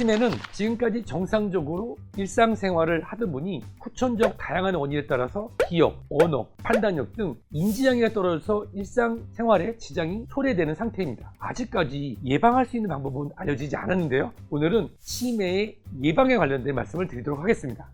치매는 지금까지 정상적으로 일상생활을 하던 분이 후천적 다양한 원인에 따라서 기억, 언어, 판단력 등 인지장애가 떨어져서 일상생활에 지장이 초래되는 상태입니다. 아직까지 예방할 수 있는 방법은 알려지지 않았는데요. 오늘은 치매의 예방에 관련된 말씀을 드리도록 하겠습니다.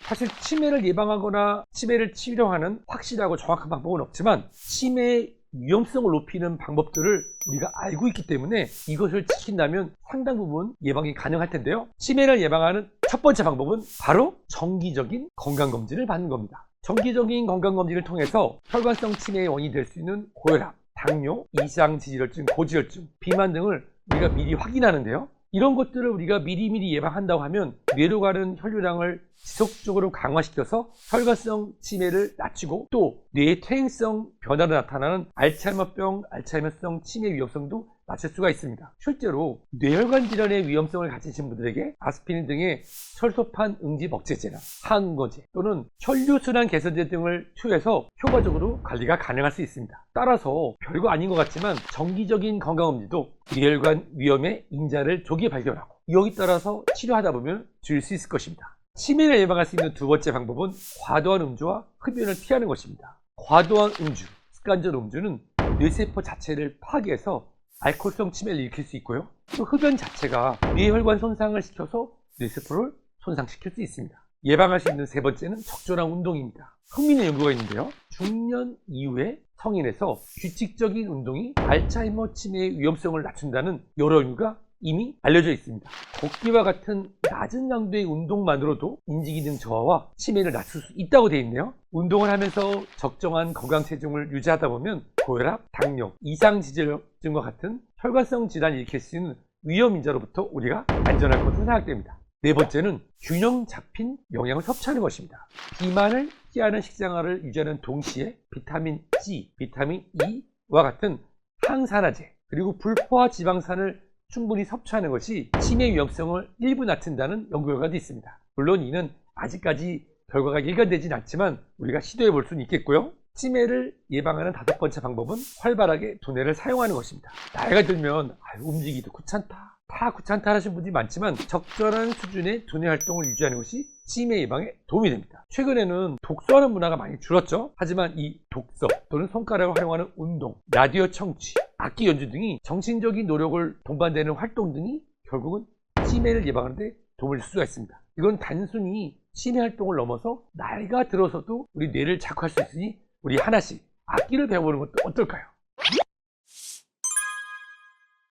사실 치매를 예방하거나 치매를 치료하는 확실하고 정확한 방법은 없지만 치매의 위험성을 높이는 방법들을 우리가 알고 있기 때문에 이것을 지킨다면 상당 부분 예방이 가능할 텐데요. 치매를 예방하는 첫 번째 방법은 바로 정기적인 건강검진을 받는 겁니다. 정기적인 건강검진을 통해서 혈관성 치매의 원인이 될 수 있는 고혈압, 당뇨, 이상지질혈증, 고지혈증, 비만 등을 우리가 미리 확인하는데요. 이런 것들을 우리가 미리미리 예방한다고 하면 뇌로 가는 혈류량을 지속적으로 강화시켜서 혈관성 치매를 낮추고 또 뇌의 퇴행성 변화로 나타나는 알츠하이머병, 알츠하이머성 치매 위험성도 낮출 수가 있습니다. 실제로 뇌혈관 질환의 위험성을 가지신 분들에게 아스피린 등의 철소판 응집 억제제나 항거제 또는 혈류순환 개선제 등을 투여해서 효과적으로 관리가 가능할 수 있습니다. 따라서 별거 아닌 것 같지만 정기적인 건강검진도 뇌혈관 위험의 인자를 조기 발견하고 여기 따라서 치료하다 보면 줄일 수 있을 것입니다. 치매를 예방할 수 있는 두 번째 방법은 과도한 음주와 흡연을 피하는 것입니다. 과도한 음주, 습관적 음주는 뇌세포 자체를 파괴해서 알코올성 치매를 일으킬 수 있고요. 또 흡연 자체가 뇌혈관 손상을 시켜서 뇌세포를 손상시킬 수 있습니다. 예방할 수 있는 세 번째는 적절한 운동입니다. 흥미있는 연구가 있는데요. 중년 이후에 성인에서 규칙적인 운동이 알츠하이머 치매의 위험성을 낮춘다는 여러 연구가 이미 알려져 있습니다. 걷기와 같은 낮은 강도의 운동만으로도 인지기능 저하와 치매를 낮출 수 있다고 되어 있네요. 운동을 하면서 적정한 건강 체중을 유지하다 보면 고혈압, 당뇨, 이상지질증과 같은 혈관성 질환을 일으킬 수 있는 위험 인자로부터 우리가 안전할 것으로 생각됩니다. 네 번째는 균형 잡힌 영양을 섭취하는 것입니다. 비만을 피하는 식생활을 유지하는 동시에 비타민 C, 비타민 E와 같은 항산화제 그리고 불포화 지방산을 충분히 섭취하는 것이 치매 위험성을 일부 낮춘다는 연구 결과도 있습니다. 물론 이는 아직까지 결과가 일관되진 않지만 우리가 시도해 볼 수는 있겠고요. 치매를 예방하는 다섯 번째 방법은 활발하게 두뇌를 사용하는 것입니다. 나이가 들면 아유, 움직이기도 귀찮다. 다 귀찮다 하시는 분들이 많지만 적절한 수준의 두뇌 활동을 유지하는 것이 치매 예방에 도움이 됩니다. 최근에는 독서하는 문화가 많이 줄었죠. 하지만 이 독서 또는 손가락을 활용하는 운동, 라디오 청취, 악기 연주 등이 정신적인 노력을 동반되는 활동 등이 결국은 치매를 예방하는 데 도움을 줄 수가 있습니다. 이건 단순히 치매 활동을 넘어서 나이가 들어서도 우리 뇌를 자극할 수 있으니 우리 하나씩 악기를 배워보는 것도 어떨까요?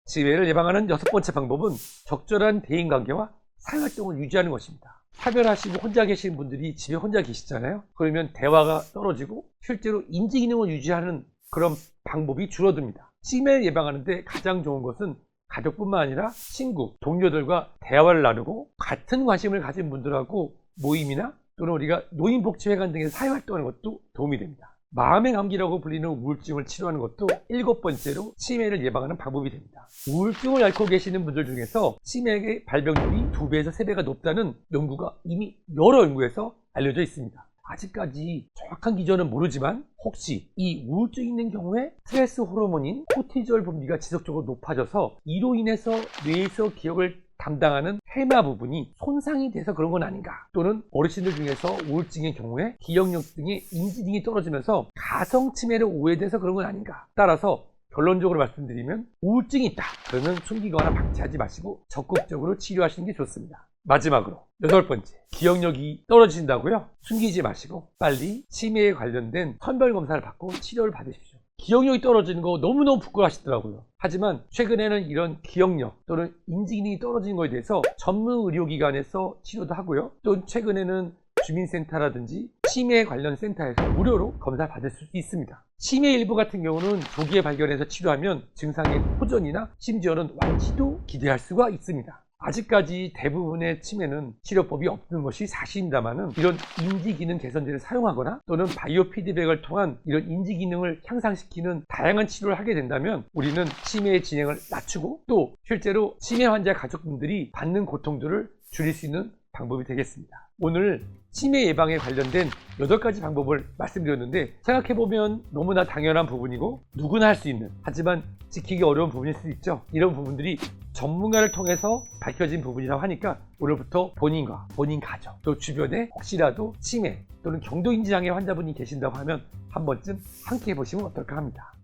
치매를 예방하는 여섯 번째 방법은 적절한 대인 관계와 사회활동을 유지하는 것입니다. 사별하시고 혼자 계시는 분들이 집에 혼자 계시잖아요. 그러면 대화가 떨어지고 실제로 인지기능을 유지하는 그런 방법이 줄어듭니다. 치매 예방하는데 가장 좋은 것은 가족뿐만 아니라 친구, 동료들과 대화를 나누고 같은 관심을 가진 분들하고 모임이나 또는 우리가 노인복지회관 등에서 사회활동하는 것도 도움이 됩니다. 마음의 감기라고 불리는 우울증을 치료하는 것도 일곱 번째로 치매를 예방하는 방법이 됩니다. 우울증을 앓고 계시는 분들 중에서 치매의 발병률이 두 배에서 세 배가 높다는 연구가 이미 여러 연구에서 알려져 있습니다. 아직까지 정확한 기전은 모르지만 혹시 이 우울증이 있는 경우에 스트레스 호르몬인 코티졸 분비가 지속적으로 높아져서 이로 인해서 뇌에서 기억을 담당하는 해마 부분이 손상이 돼서 그런 건 아닌가 또는 어르신들 중에서 우울증의 경우에 기억력 등의 인지 등이 떨어지면서 가성 치매를 오해돼서 그런 건 아닌가 따라서 결론적으로 말씀드리면 우울증이 있다. 그러면 숨기거나 방치하지 마시고 적극적으로 치료하시는 게 좋습니다 마지막으로 여덟 번째 기억력이 떨어진다고요? 숨기지 마시고 빨리 치매에 관련된 선별 검사를 받고 치료를 받으십시오 기억력이 떨어지는 거 너무너무 부끄러워하시더라고요. 하지만 최근에는 이런 기억력 또는 인지 기능이 떨어지는 것에 대해서 전문 의료기관에서 치료도 하고요. 또 최근에는 주민센터라든지 치매 관련 센터에서 무료로 검사 받을 수 있습니다. 치매 일부 같은 경우는 조기에 발견해서 치료하면 증상의 호전이나 심지어는 완치도 기대할 수가 있습니다. 아직까지 대부분의 치매는 치료법이 없는 것이 사실입니다만은 이런 인지기능 개선제를 사용하거나 또는 바이오 피드백을 통한 이런 인지기능을 향상시키는 다양한 치료를 하게 된다면 우리는 치매의 진행을 낮추고 또 실제로 치매 환자 가족분들이 받는 고통들을 줄일 수 있는 방법이 되겠습니다. 오늘 치매 예방에 관련된 8가지 방법을 말씀드렸는데 생각해보면 너무나 당연한 부분이고 누구나 할 수 있는 하지만 지키기 어려운 부분일 수 있죠. 이런 부분들이 전문가를 통해서 밝혀진 부분이라고 하니까 오늘부터 본인과 본인 가족 또 주변에 혹시라도 치매 또는 경도인지 장애 환자분이 계신다고 하면 한 번쯤 함께 해보시면 어떨까 합니다.